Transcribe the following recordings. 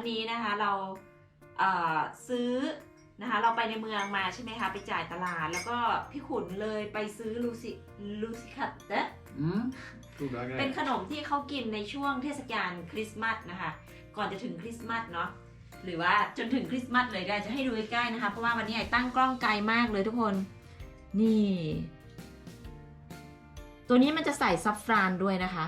วันนี้นะคะเราเอ่อซื้อนะคะเราไปในเมืองมาใช่ไหมคะ ไปจ่ายตลาด แล้วก็พี่ขุนเลยไปซื้อลูซิลูซิคัตเต Mm. Goda เป็น grejer. ขนมที่เขากินในช่วงเทศกาลคริสต์มาสนะคะ ก่อนจะถึงคริสต์มาสเนาะหรือว่าจนถึงคริสต์มาสเลยได้จะให้ดูใกล้ๆนะคะ เพราะว่าวันนี้ไอ้ตั้งกล้องไกลมากเลยทุกคน นี่ ตัวนี้มันจะใส่ซัฟฟรานด้วยนะคะ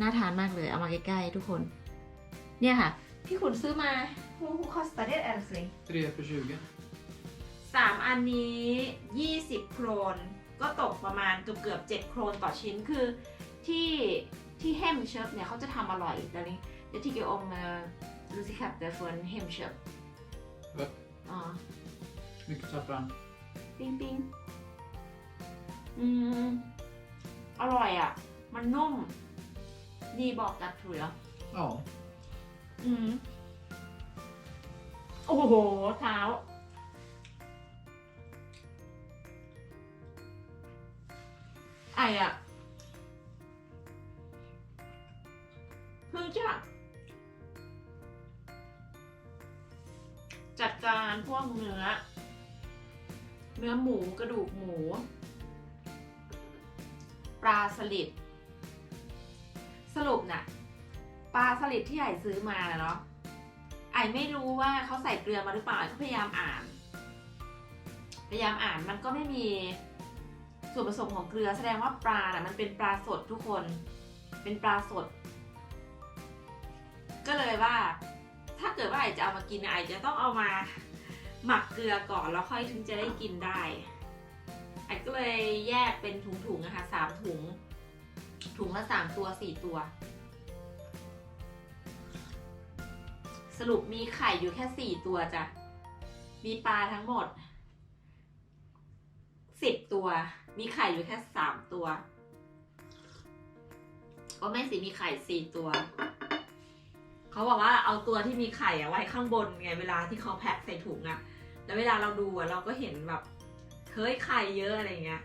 น่าทานมากเลยเอามาใกล้ๆทุกคน เนี่ยค่ะ พี่ขุนซื้อมาฮูฮูคอสตาเดตแอลซิ3 för 20. สามอันนี้ 20 โครน ก็ตกประมาณเกือบเกือบๆ7โครนต่อชิ้นคือที่ที่เฮมเชฟเนี่ยเขาจะทำอร่อยแต่นี้เดี๋ยวที่เกี่ยวองลูซิคับเดฟนเฮมเชฟ Va? อ๋อ Mycket saffran. ปิ้งปิ้งอืม อร่อยอะ มันนุ่ม ดีบอกกับถุยเหรอ Ja. อืมโอ้โหเท้า ไออะเพิ่งจะจัดการพวกเนื้อ เนื้อหมูกระดูกหมู ปลาสลิดสรุปน่ะ ปลาสลิดที่ไอซื้อมาเนาะไอไม่รู้ว่าเขาใส่เกลือมาหรือเปล่าไอก็พยายามอ่าน พยายามอ่านมันก็ไม่มีส่วนผสมของเกลือแสดงว่าปลาน่ะมันเป็นปลาสดทุกคน เป็นปลาสด ก็เลยว่า ถ้าเกิดว่าไอจะเอามากินไอจะต้องเอามาหมักเกลือก่อนแล้วค่อยถึงจะได้กินได้ไอก็เลยแยกเป็นถุงๆนะคะสามถุง ถุงละสามตัวสี่ตัว สรุปมีไข่อยู่แค่สี่ตัวจ้ะ มีปลาทั้งหมดสิบตัว มีไข่อยู่แค่สามตัว ก็แม่สิมีไข่สี่ตัว เขาบอกว่าเอาตัวที่มีไข่อะไว้ข้างบนไงเวลาที่เขาแพ็คใส่ถุงอะแล้วเวลาเราดูอะเราก็เห็นแบบเฮ้ยไข่เยอะอะไรเงี้ย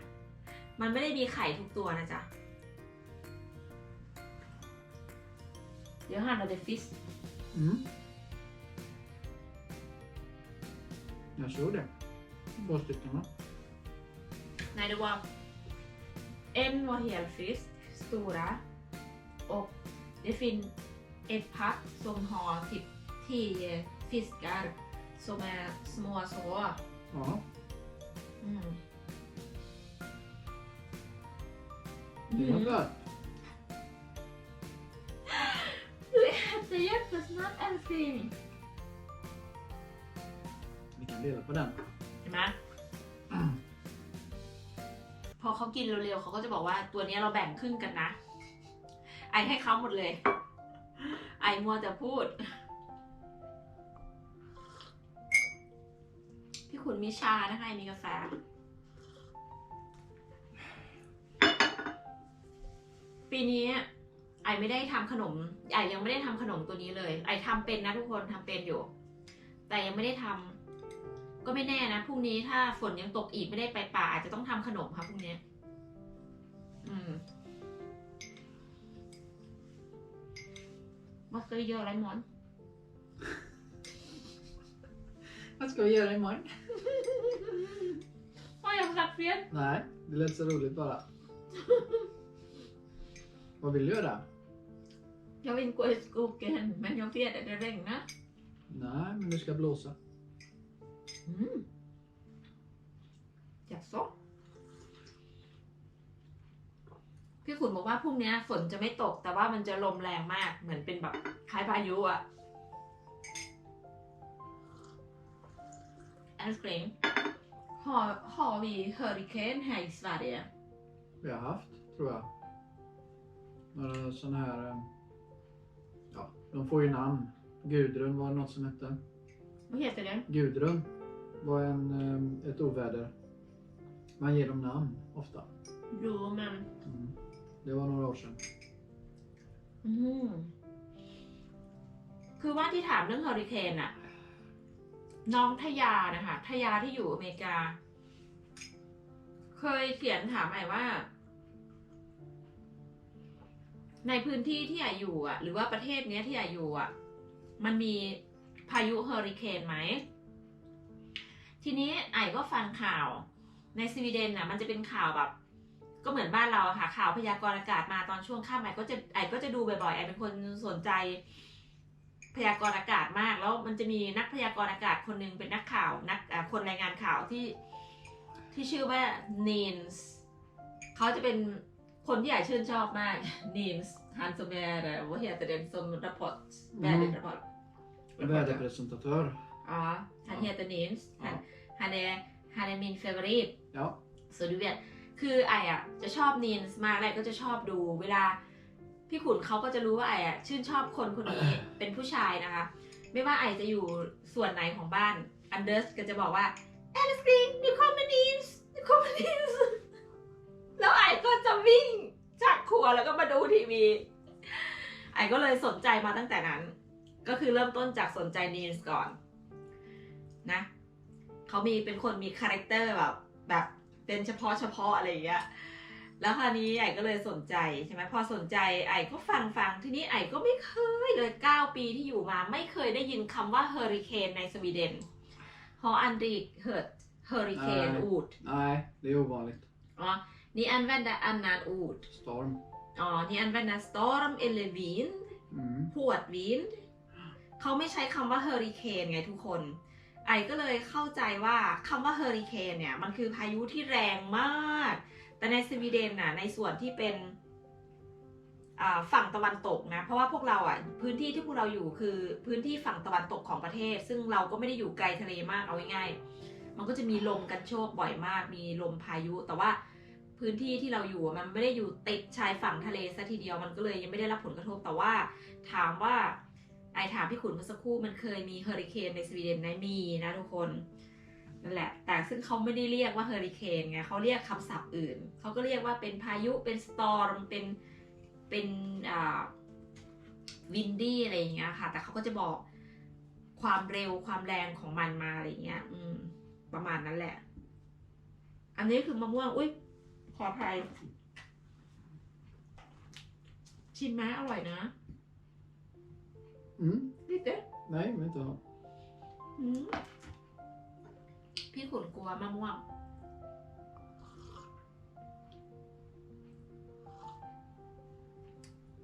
มันไม่ได้มีไข่ทุกตัวนะจ๊ะ เดี๋ยวหันเราจะฟิส Mm. Jag såg det. Två stycken va? Nej, det var en var helfisk, stora. Och det finns ett pack som har typ 10 fiskar som är små så. Ja. Mm. Det var gott. Du äter jättesnabbt älskling. Vi kan dela på den. เห็นไหมพอเขากินเร็วๆเขาก็จะบอกว่าตัวนี้เราแบ่งครึ่งกันนะ ไอให้เขาหมดเลย ไอมัวแต่พูด พี่ขุนมีชานะคะไอมีกาแฟปีนี้ไอไม่ได้ทำขนมไอยังไม่ได้ทำขนมตัวนี้เลย ไอทำเป็นนะทุกคนทำเป็นอยู่ แต่ยังไม่ได้ทำ ก็ไม่แน่นะพรุ่งนี้ถ้าฝนยังตกอีกไม่ได้ไปป่า อาจจะต้องทำขนมค่ะพรุ่งนี้อืม vad ska vi göra imorgon? Vad ska vi göra imorgon? Har jag sagt fel? Nej, det lät så roligt bara. Vad vill du göra? Jag vill gå i skogen men jag vet att det regnar. Nej, men du ska blåsa. Mm. Jaså? พี่ขุนบอกว่าพรุ่งนี้ฝนจะไม่ตก แต่ว่ามันจะลมแรงมาก เหมือนเป็นแบบคล้ายพายุอะ Älskling, har, har vi hurricane här i Sverige? Vi har haft, tror jag. Några sådana här... eh, Ja, de får ju namn. Gudrun var det något som hette. Vad heter det? Gudrun var en, eh, ett oväder. Man ger dem namn ofta. Jo, men... Mm. Det var några år sedan. อืมคือว่าที่ถามเรื่องเฮอริเคนอะน้องทยานะคะทยาที่อยู่อเมริกา เคยเขียนถามใหม่ว่า ในพื้นที่ที่อยอยู่อะหรือว่าประเทศเนี้ยที่อยอยู่อะมันมีพายุเฮอริเคนไหม ทีนี้ไอ้ก็ฟังข่าวในสวีเดนน่ะมันจะเป็นข่าวแบบ ก็เหมือนบ้านเราอะค่ะ ข่าวพยากรณ์อากาศมาตอนช่วงค่ำไอ้ก็จะไอ้ก็จะดูบ่อยๆไอ้เป็นคนสนใจ พยากรณ์อากาศมาก แล้วมันจะมีนักพยากรณ์อากาศคนหนึงเป็นนักข่าวนักอ่าคนรายงานข่าวที่ที่ชื่อว่า n i n s เขาจะเป็นคนที่ใหญ่ชื่นชอบมาก n i n s han som är eh, vad heter det som rapport väderrapport Väderpresentatör. ja han Ja. heter Nils han, Ja. han är han är min favorit Ja. สดูเวียคือไออะจะชอบนีนส์มากไอก็จะชอบดูเวลาพี่ขุนเขาก็จะรู้ว่าไออะชื่นชอบคนคนนี้เป็นผู้ชายนะคะ ไม่ว่าไอจะอยู่ส่วนไหนของบ้านอันเดอร์สก็จะบอกว่าแอลิสกรีนนิคอมมานีนส์นิคอมมานีนส์แล้วไอก็จะวิ่งจากครัวแล้วก็มาดูทีวี ไอก็เลยสนใจมาตั้งแต่นั้น ก็คือเริ่มต้นจากสนใจนีนส์ก่อนนะ เขามีเป็นคนมีคาแรคเตอร์แบบแบบเป็นเฉพาะเฉพาะอะไรอย่างเงี้ยแล้วคราวนี้ไอ้ก็เลยสนใจใช่ไหมพอสนใจไอ้ก็ฟังฟังทีนี้ไอ้ก็ไม่เคยเลย 9 ปีที่อยู่มา ไม่เคยได้ยินคำว่าเฮอริเคนในสวีเดนฮออันริกเฮิร์ตเฮอริเคน Nej. อูด Nej, det är ovanligt. อ๋อนี่อันแวนดาอันนานอูด Storm. อ๋อนี่อันแวนดาสตอร์มเอเลวิน Mm. หวดวินเขาไม่ใช้คำว่าเฮอริเคนไงทุกคน ไอก็เลยเข้าใจว่าคำว่าเฮอริเคนเนี่ยมันคือพายุที่แรงมาก แต่ในสวีเดนน่ะในส่วนที่เป็นฝั่งตะวันตกนะ เพราะว่าพวกเราอะพื้นที่ที่พวกเราอยู่คือพื้นที่ฝั่งตะวันตกของประเทศ ซึ่งเราก็ไม่ได้อยู่ไกลทะเลมากเอาง่ายๆมันก็จะมีลมกันโชกบ่อยมาก มีลมพายุ แต่ว่าพื้นที่ที่เราอยู่มันไม่ได้อยู่ติดชายฝั่งทะเลซะทีเดียวมันก็เลยยังไม่ได้รับผลกระทบแต่ว่าถามว่า ไอถามพี่ขุนเมื่อสักครู่มันเคยมีเฮอริเคนในสวีเดนไหมมีนะทุกคนนั่นแหละ แต่ซึ่งเขาไม่ได้เรียกว่าเฮอริเคนไงเขาเรียกคำศัพท์อื่น เขาก็เรียกว่าเป็นพายุเป็นสตอร์มเป็นเป็นอ่าวินดี้อะไรอย่างเงี้ยค่ะ แต่เขาก็จะบอกความเร็วความแรงของมันมาอะไรอย่างเงี้ย อืม ประมาณนั้นแหละ อันนี้คือมะม่วง อุ้ยขออภัยชิมไหมอร่อยนะ Mm. นิดเดียว Nej, vill inte ha. อืมพี่ขุนกลัวมะม่วง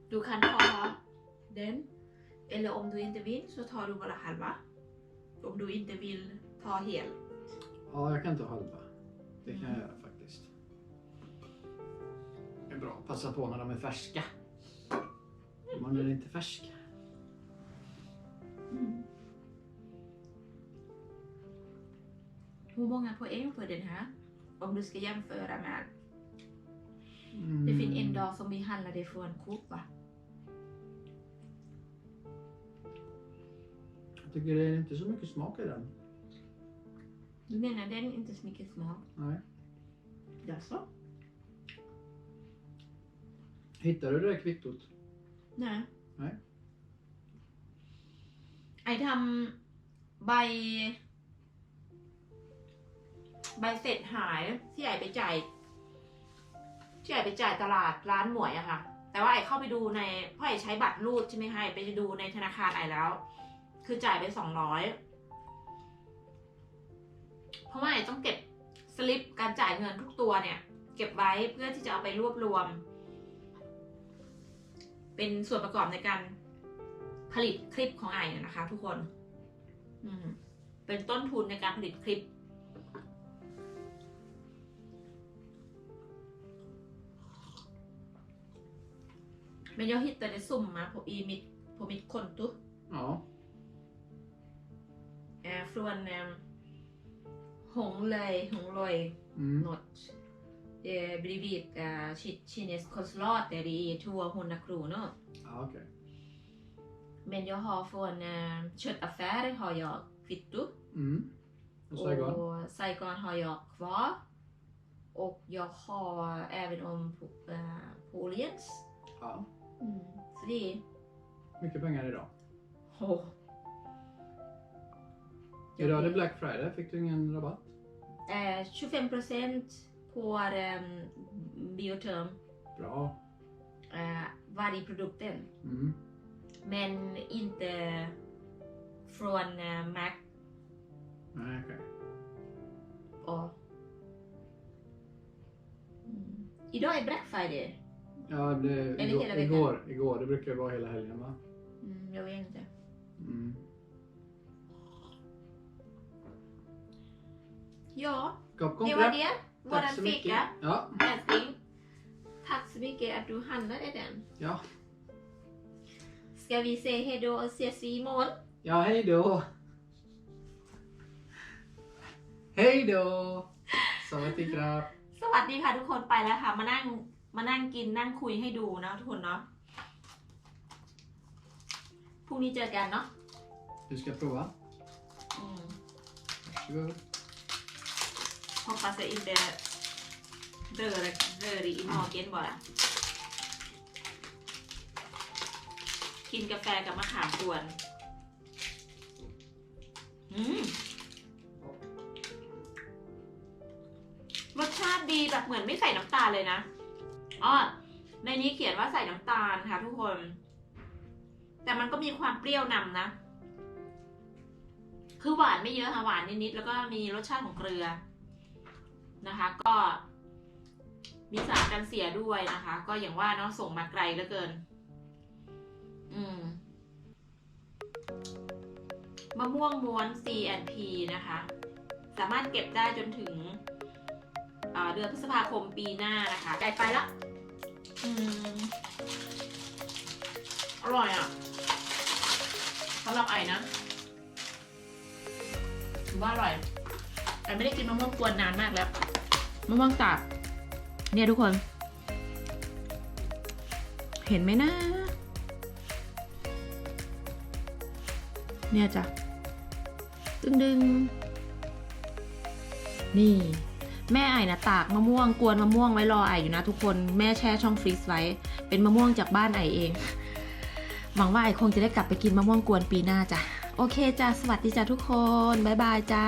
Du kan ta den. Eller om du inte vill så tar du bara halva. Om du inte vill ta hel. Ja, jag kan ta halva. Det kan jag göra faktiskt. Det är bra att passa på när de är färska. Om man är inte färsk. Hur många poäng får den här? Om du ska jämföra med. Mm. Det finns en dag som vi handlade från Coop va? Jag tycker det är inte så mycket smak i den. Du menar den är inte så mycket smak? Nej. Jaså? Hittar du det där kvittot? นะ ไหน ไอทำใบ ใบเสร็จหายที่ไอไปจ่ายที่ไอไปจ่ายตลาดร้านหมวยอะค่ะ แต่ว่าไอเข้าไปดูในเพราะไอใช้บัตรรูดใช่ไหมคะไอไปดูในธนาคารไอแล้ว คือจ่ายไปสองร้อยเพราะว่าไอต้องเก็บสลิปการจ่ายเงินทุกตัวเนี่ย เก็บไว้เพื่อที่จะเอาไปรวบรวม เป็นส่วนประกอบในการผลิตคลิปของไอนะคะ ทุกคน อืมเป็นต้นทุนในการผลิตคลิป Men jag hittade summa på, i mitt, på mitt konto. Ja. Eh, från eh, Honglöj, Honglöj Mm. något. Eh, bredvid eh, ki- kinesiskt konsulat där det är 200 kronor. Ja, okej. Men jag har från eh, köttaffärer har jag kvitto. Mm. Och Saigon? Och Saigon har jag kvar. Och jag har även om på, eh, Poliens. Ja. Det är... Mycket pengar idag. Oh. Idag är det Black Friday. Fick du ingen rabatt? Eh, 25% på eh, bioterm Bra. eh, varje produkten. Mm. Men inte från eh, Mac Nej, okej. och mm. Idag är Black Friday. Ja, det, Eller igår, hela veckan? igår, igår. Det brukar ju vara hela helgen va? Mm, jag vet inte. Mm. Ja, Kopp det var komplett. det. Tack Våran så mycket. fika. Ja, Älskling. Tack så mycket att du handlade den. ja. Ska vi säga hejdå och ses vi imorgon? Ja, hej då! Hej då! สวัสดีครับ สวัสดีค่ะทุกคนไปแล้วค่ะ มานั่ง มานั่งกินนั่งคุยให้ดูนะทุกคนเนาะพรุ่งนี้เจอกันเนาะ Du ska prova. อืม Varsågod. hoppas jag inte dör, dör i magen bara กินกาแฟกับมะขามกวนอืมรสชาติดีแบบเหมือนไม่ใส่น้ำตาลเลยนะ อ๋อในนี้เขียนว่าใส่น้ำตาลค่ะ ทุกคน แต่มันก็มีความเปรี้ยวนำนะ คือหวานไม่เยอะค่ะหวานนิดๆแล้วก็มีรสชาติของเกลือนะคะ ก็มีสารกันเสียด้วยนะคะ ก็อย่างว่าเนาะส่งมาไกลเหลือเกิน อืมมะม่วงม้วน C&P นะคะ สามารถเก็บได้จนถึงเเดือนพฤษภาคมปีหน้านะคะไกลไปละ อร่อยอะสำหรับไอ้นะถือว่าอร่อยไอไม่ได้กินมะม่วงกวนนานมากแล้วมะม่วงตากเนี่ยทุกคน เห็นไหมนะ เนี่ยจ้ะ ดึงดึงๆนี่ แม่ไอ้นะตากมะม่วงกวนมะม่วงไว้รอไออยู่นะทุกคนแม่แช่ช่องฟรีซไว้ เป็นมะม่วงจากบ้านไอเอง หวังว่าไอคงจะได้กลับไปกินมะม่วงกวนปีหน้าจ้ะ โอเคจ้ะ สวัสดีจ้ะทุกคน บ๊ายบายจ้า